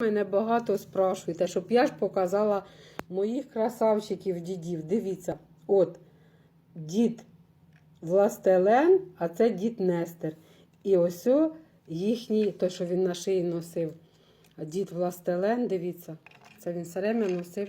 Мене багато спрашуєте, щоб я ж показала моїх красавчиків дідів. Дивіться, от дід Властелен, а це дід Нестер. І ось їхній, той, що він на шиї носив. Дід Властелен, дивіться, це він все время носив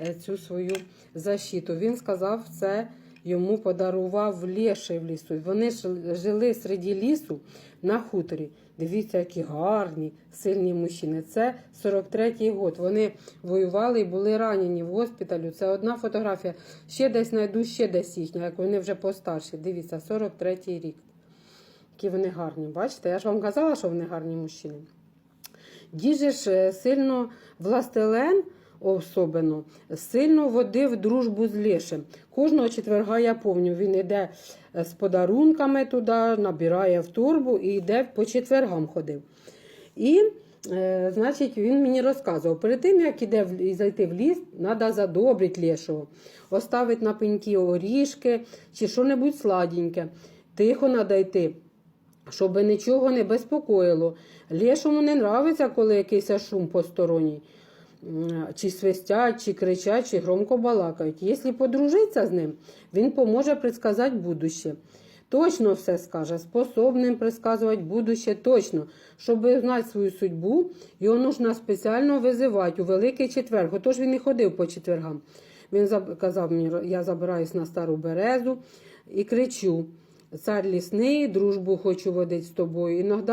е, цю свою защиту. Він сказав, це йому подарував Лєший в лісу. Вони жили серед лісу на хуторі. Дивіться, які гарні, сильні мужчини. Це 43-й год. Вони воювали і були ранені в госпіталю. Це одна фотографія. Ще десь знайду, ще десь їхня, як вони вже постарші. Дивіться, 43-й рік. Які вони гарні. Бачите? Я ж вам казала, що вони гарні мужчини. Ж е, сильно властелен особливо, сильно водив дружбу з Лешем. Кожного четверга я пам'ятаю, він йде е, з подарунками туди, набирає в турбу і йде по четвергам ходив. І, е, значить, він мені розказував, перед тим, як іде в, зайти в ліс, треба задобрити Лешого, оставити на пеньки орішки чи що-небудь сладеньке. Тихо треба йти щоб нічого не безпокоїло. Лешому не нравиться, коли якийсь шум посторонній. Чи свистять, чи кричать, чи громко балакають. Якщо подружиться з ним, він поможе предсказати будуще. Точно все скаже, способним предсказувати будуще точно. Щоб знати свою судьбу, його нужно спеціально визивати у Великий четвер. Отож він і ходив по четвергам. Він казав мені, я забираюсь на стару березу і кричу. Цар лісний, дружбу хочу водити з тобою. Іноді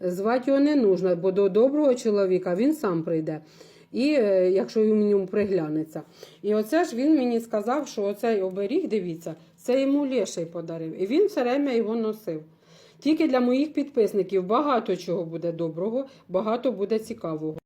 звати його не нужно, бо до доброго чоловіка він сам прийде. І е, якщо йому приглянеться. І оце ж він мені сказав, що оцей оберіг, дивіться, це йому леший подарив. І він все время його носив. Тільки для моїх підписників багато чого буде доброго, багато буде цікавого.